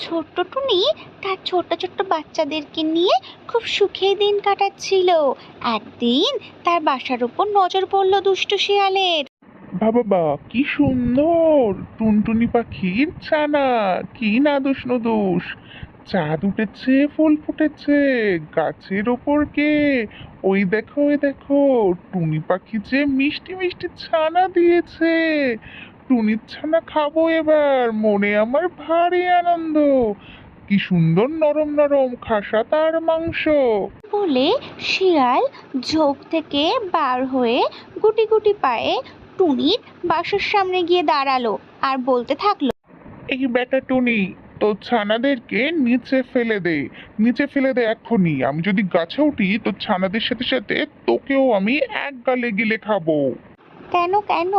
ছোট্ট টুনি তার ছোট্ট ছোট্ট বাচ্চাদেরকে নিয়ে খুব সুখে দিন কাটাচ্ছিল। একদিন তার বাসার উপর নজর পড়ল দুষ্টু শিয়ালের। বাবা, বা, কি সুন্দর! টুনটুনি পাখির ছানা, কি নাদুস নদুস! চাঁদ উঠেছে, ফুল ফুটেছে, গাছের ওপর কে? ওই দেখো ওই দেখো, টুনি পাখি যে মিষ্টি মিষ্টি ছানা দিয়েছে। টুনির ছানা খাব এবার। মনে আমার ভারী আনন্দ। কি সুন্দর নরম নরম খাসা তার মাংস। বলে শিয়াল ঝোপ থেকে বার হয়ে গুটি গুটি পায়ে টুনির বাসার সামনে গিয়ে দাঁড়াল আর বলতে থাকল এই বেটা টুনি তো ছানাদেরকে নিচে ফেলে দে। নিচে ফেলে দে এক্ষুনি। আমি যদি গাছে উঠি তোর ছানাদের সাথে সাথে তোকেও আমি এক গালে গিলে খাব। কেন কেন?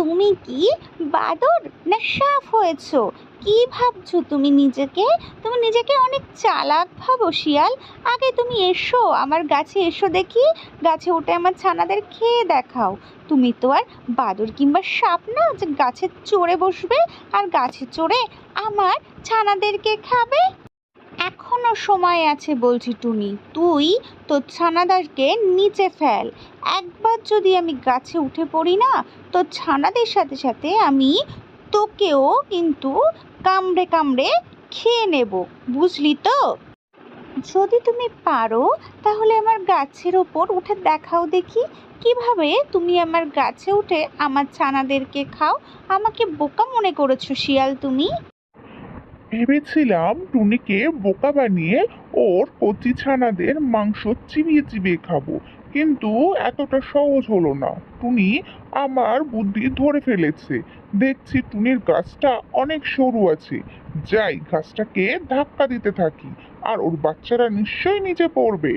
তুমি কি বাদর? না সাপ হয়েছো। কি ভাবছ তুমি নিজেকে? তুমি নিজেকে অনেক চালাক ভাবো, শিয়াল। আগে তুমি এসো, আমার গাছে এসো দেখি। গাছে উঠে আমার ছানাদের খেয়ে দেখাও। তুমি তো আর বাদর কিংবা সাপ না যে গাছে চড়ে বসবে আর গাছে চড়ে আমার ছানাদেরকে খাবে? এখনও সময় আছে, বলছি টুনি। তুই তোর ছানাদারকে নিচে ফেল। একবার যদি আমি গাছে উঠে পড়ি না তোর ছানাদের সাথে সাথে আমি তোকেও কিন্তু কামড়ে কামড়ে খেয়ে নেব, বুঝলি তো? যদি তুমি পারো, তাহলে আমার গাছের ওপর উঠে দেখাও দেখি। কীভাবে তুমি আমার গাছে উঠে আমার ছানাদেরকে খাও? আমাকে বোকা মনে করেছ, শিয়াল তুমি। ভেবেছিলাম টুনিকে বোকা বানিয়ে ওর কচি ছানাদের মাংস চিবিয়ে চিবিয়ে খাব, কিন্তু এতটা সহজ হলো না। টুনি আমার বুদ্ধি ধরে ফেলেছে। দেখছি টুনির গাছটা অনেক সরু আছে। যাই গাছটাকে ধাক্কা দিতে থাকি, আর ওর বাচ্চারা নিশ্চয়ই নিচে পড়বে।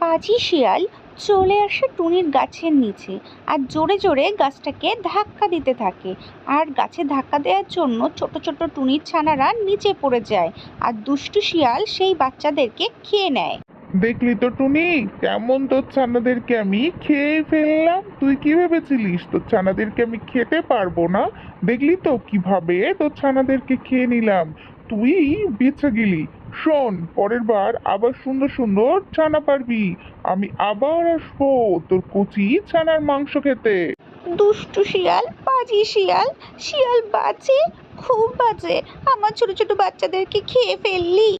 পাজি শিয়াল চলে আসে টুনির গাছের নিচে আর জোরে জোরে গাছটাকে ধাক্কা দিতে থাকে। আর গাছে ধাক্কা দেওয়ার জন্য ছোট ছোট টুনির ছানারা নিচে পড়ে যায় আর দুষ্টু শিয়াল সেই বাচ্চাদেরকে খেয়ে নেয়। দেখলি তো টুনি, কেমন তোর ছানাদেরকে আমি খেয়ে ফেললাম। তুই কি ভেবেছিলিস তোর ছানাদেরকে আমি খেতে পারব না? দেখলি তো কীভাবে তোর ছানাদেরকে খেয়ে নিলাম। তুই বেঁচে গেলি শোন পরের বার আবার সুন্দর সুন্দর ছানা পারবি। আমি আবার আসব তোর কচি ছানার মাংস খেতে। দুষ্টু শিয়াল পাজি শিয়াল শিয়াল বাজে খুব বাজে। আমার ছোট ছোট বাচ্চাদেরকে খেয়ে ফেললি।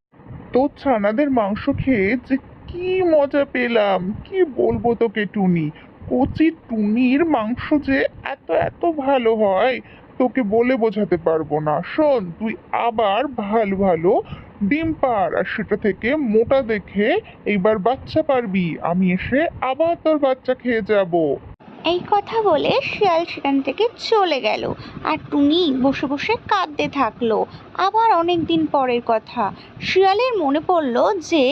তোর ছানাদের মাংস খেয়ে যে কি মজা পেলাম। কি বলব তোকে টুনি? কচি টুনির মাংস যে এত এত ভালো হয় তোকে বলে বোঝাতে পারব না। শোন তুই আবার ভালো ভালো ডিম পার আর সেটা থেকে মোটা দেখে এইবার বাচ্চা পারবি। আমি এসে আবার তোর বাচ্চা খেয়ে যাব। এই কথা বলে শিয়াল সেখান থেকে চলে গেল আর টুনি বসে বসে কাঁদতে থাকল। আবার অনেক দিন পরের কথা। শিয়ালের মনে পড়ল যে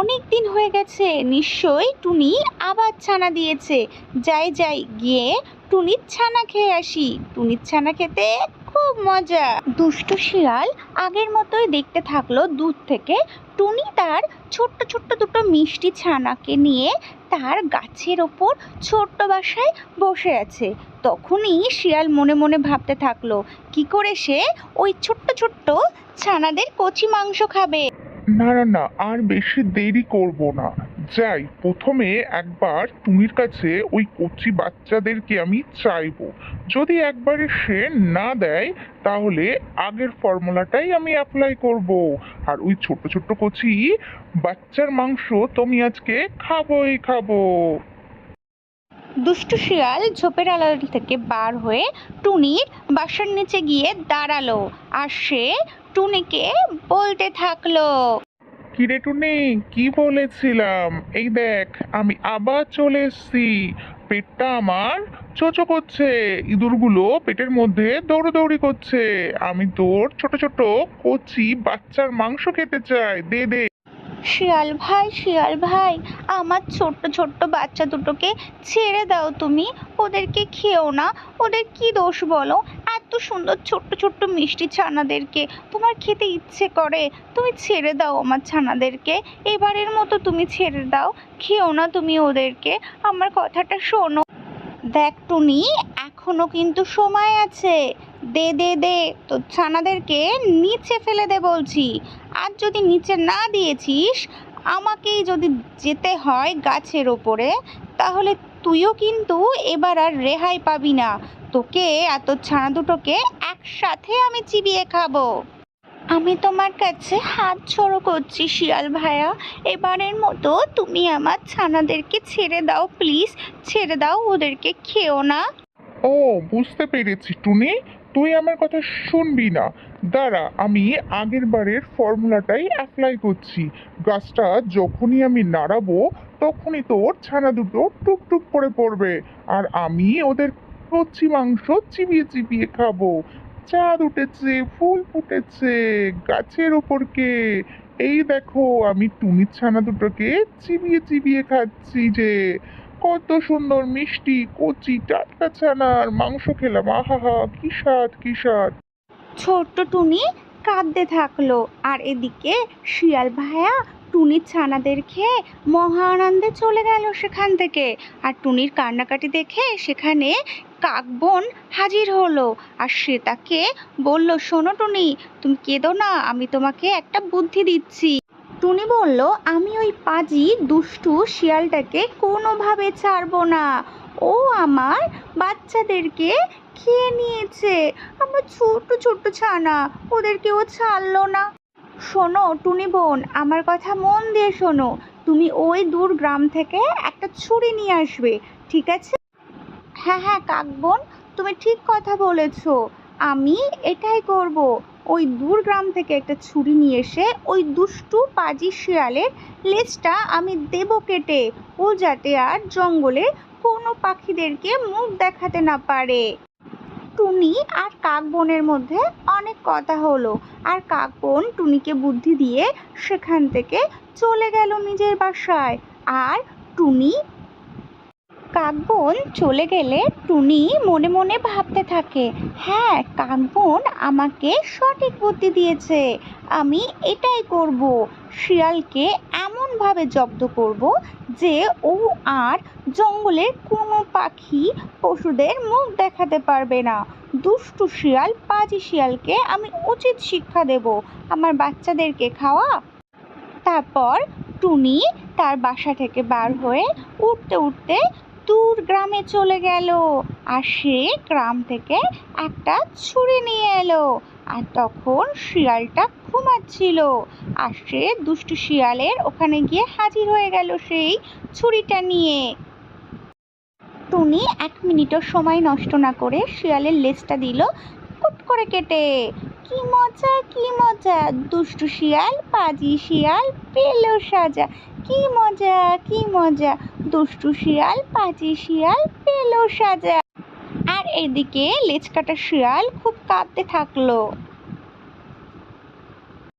অনেক দিন হয়ে গেছে, নিশ্চয়ই টুনি আবার ছানা দিয়েছে। যাই যাই, গিয়ে টুনির ছানা খেয়ে আসি। টুনির ছানা খেতে খুব মজা। দুষ্টু শিয়াল আগের মতোই দেখতে থাকল দূর থেকে। টুনি তার ছোট্ট ছোট্ট দুটো মিষ্টি ছানাকে নিয়ে তার গাছের ওপর ছোট্ট বাসায় বসে আছে। তখনই শিয়াল মনে মনে ভাবতে থাকল, কি করে সে ওই ছোট্ট ছোট্ট ছানাদের কচি মাংস খাবে? না না না, আর বেশি দেরি করব না। যাই, প্রথমে একবার টুনির কাছে ওই কচি বাচ্চাদেরকে আমি চাইব। যদি একবারে সে না দেয়, তাহলে আগের ফর্মুলাটাই আমি অ্যাপ্লাই করব। আর ওই ছোট ছোট কচি বাচ্চার মাংস তুমি আজকে খাবোই খাব। দুষ্টু শিয়াল ঝোপের আড়াল থেকে বার হয়ে টুনির বাসার নিচে গিয়ে দাঁড়াল। আর সে টুনিকে বলতে থাকল। কিরে টুনি? কি বলেছিলাম? এই দেখ, আমি আবার চলে এসেছি। পেটটা আমার চোচো করছে। ইঁদুরগুলো পেটের মধ্যে দৌড়দৌড়ি করছে। আমি তোর ছোট ছোট কচি বাচ্চার মাংস খেতে চাই। দে দে। শিয়াল ভাই শিয়াল ভাই, আমার ছোট্ট ছোট্ট বাচ্চা দুটোকে ছেড়ে দাও তুমি। ওদেরকে খেও না। ওদের কি দোষ বলো? এত সুন্দর ছোট্ট ছোট্ট মিষ্টি ছানাদেরকে। তোমার খেতে ইচ্ছে করে, তুমি ছেড়ে দাও আমার ছানাদেরকে। এবারের মতো তুমি ছেড়ে দাও, খেও না তুমি ওদেরকে। আমার কথাটা শোনো। দেখ টুনি, এখনও কিন্তু সময় আছে। দে দে দে, তো ছানাদেরকে নিচে ফেলে দে বলছি। আর যদি নিচে না দিয়েছিস, আমাকেই যদি যেতে হয় গাছের ওপরে, তাহলে তুইও কিন্তু এবার আর রেহাই পাবি না। তোকে আর তোর ছানা দুটোকে একসাথে আমি চিবিয়ে খাব। আমি তোমার কাছে হাত ছড়ো করছি শিয়াল ভাইয়া এবারের মতো তুমি আমার ছানাদেরকে ছেড়ে দাও, প্লিজ। ছেড়ে দাও, ওদেরকে খেও না। ও, বুঝতে পেরেছি টুনি। তুই আমার কথা শুনবি না। দাঁড়া, আমি আগের বারের ফর্মুলাটাই অ্যাপ্লাই করছি। গাছটা যখনই আমি নাড়াবো তখনই তোর ছানা দুটো টুকটুক করে পড়বে। আর আমি ওদের কচি মাংস চিবিয়ে চিবিয়ে খাব। চাঁদ উঠেছে, ফুল ফুটেছে, গাছের ওপর কে এই দেখো, আমি টুনির ছানা দুটোকে চিবিয়ে চিবিয়ে খাচ্ছি যে, কত সুন্দর মিষ্টি কচি টাটকা ছানার মাংস খেলাম। আহা কি স্বাদ কি স্বাদ। ছোট্ট টুনি কাঁদতে থাকল, আর এদিকে শিয়াল ভাইয়া টুনির ছানাদের খেয়ে মহা আনন্দে চলে গেল সেখান থেকে। আর টুনির কান্নাকাটি দেখে সেখানে কাকবন হাজির হলো। আর সে তাকে বলল, শোনো টুনি, তুমি কেঁদো না, আমি তোমাকে একটা বুদ্ধি দিচ্ছি। টুনি বলল, আমি ওই পাজি দুষ্টু শিয়ালটাকে কোনোভাবে ছাড়বো না। ও আমার বাচ্চাদেরকে খেয়ে নিয়েছে। আমার ছোট ছোট ছানা, ওদেরকে ও ছাড়লো না। শোনো, টুনি বোন, আমার কথা মন দিয়ে শোনো। তুমি ওই দূর গ্রাম থেকে একটা ছুরি নিয়ে আসবে, ঠিক আছে? হ্যাঁ হ্যাঁ কাক বোন, তুমি ঠিক কথা বলেছ। আমি এটাই করব। ওই দূর গ্রাম থেকে একটা ছুরি নিয়ে এসে ওই দুষ্টু পাজি শিয়ালের লেজটা আমি দেবো কেটে, ও যাতে আর জঙ্গলে কোনো পাখিদেরকে মুখ দেখাতে না পারে। টুনি আর কাকবনের মধ্যে অনেক কথা হলো। আর কাক বোন টুনিকে বুদ্ধি দিয়ে সেখান থেকে চলে গেল নিজের বাসায়। আর টুনি কাকবন চলে গেলে টুনি মনে মনে ভাবতে থাকে হ্যাঁ কাকবন আমাকে সঠিক বুদ্ধি দিয়েছে। আমি এটাই করব। শিয়ালকে এমনভাবে জব্দ করব যে ও আর জঙ্গলের কোনো পাখি পশুদের মুখ দেখাতে পারবে না। দুষ্টু শিয়াল, পাজি শিয়ালকে আমি উচিত শিক্ষা দেব আমার বাচ্চাদেরকে খাওয়া। তারপর টুনি তার বাসা থেকে বার হয়ে উঠতে উঠতে দূর গ্রামে চলে গেল আর সে গ্রাম থেকে একটা ছুরি নিয়ে এলো। আর তখন শিয়ালটা ঘুমাচ্ছিল আর সে দুষ্টু শিয়ালের ওখানে গিয়ে হাজির হয়ে গেল সেই ছুরিটা নিয়ে। টুনি এক মিনিটও সময় নষ্ট না করে শিয়ালের লেজটা দিল কুট করে কেটে। কি মজা কি মজা, দুষ্টু শিয়াল, পাজি শিয়াল, পেল সাজা। কি মজা কি মজা, দুষ্টু শিয়াল, পাজি শিয়াল, পেল সাজা। এদিকে লেজ কাটা শিয়াল খুব কাঁদতে থাকল।